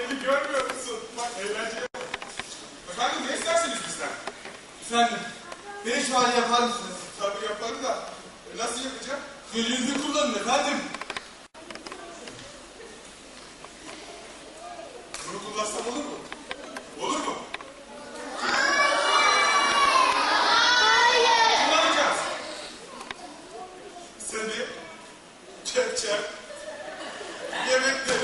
beni görmüyor musun? Bak eğlenceli. Efendim ne istersiniz bizden? Efendim, beni şu hali yapar mısınız? Tabii yaparım da. E, nasıl yapacağım? Dilinizi kullanın efendim. Bunu kullansam olur mu? Olur mu? Hayır. Kullanacağız. Seni çep çep yemekte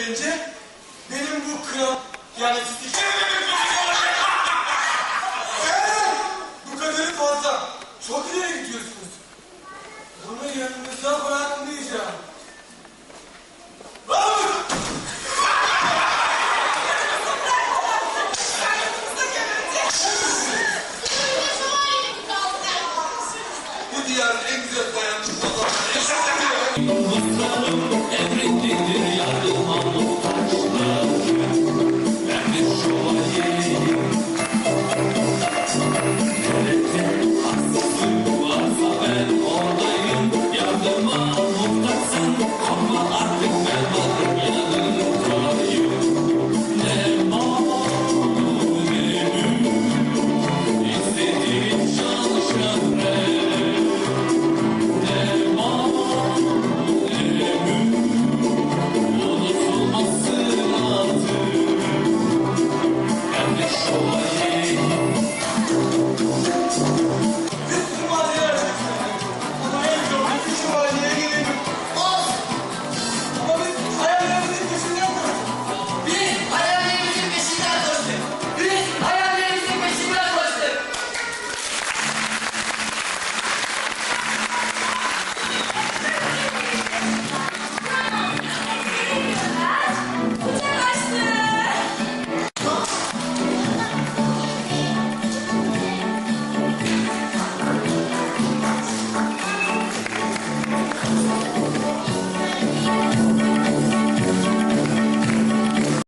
gitmeden benim bu kral yani evet, bu kadarı fazla. Çok ileri gidiyorsunuz. Bunu yanınıza bırakmayacağım. Bu diyarın en güzel